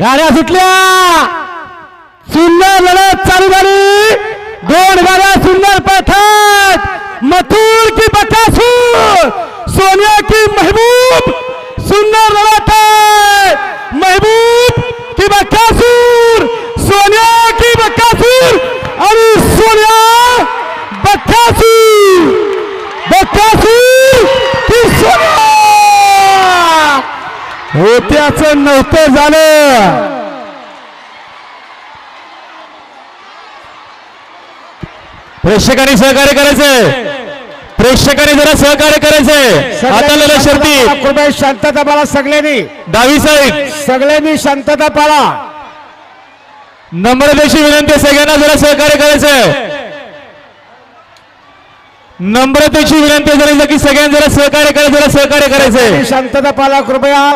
गाड्या सुटल्या. सुंदर लढत चालू झाली. दोन गाड्या सुंदर पळतात मथुर की बकासूर सोनिया की महबूब सुंदर लढत है महबूब की बकासूर सोनिया की बकासूर आणि सोनिया बकासूर बकासूर की सोनिया होत्याचं नव्हतं झालं. प्रेक्षकांनी सहकार्य करायचंय. प्रेक्षकांनी जरा सहकार्य करायचंय. शर्ती. कृपया शांतता पाळा सगळ्यांनी. डावी साईड सगळ्यांनी शांतता पाळा. नम्रतेची विनंती सगळ्यांना जरा सहकार्य करायचंय. नम्रतेची विनंती जरा की सगळ्यांना जरा सहकार्य करायचं जरा सहकार्य करायचंय. शांतता पाळा कृपया.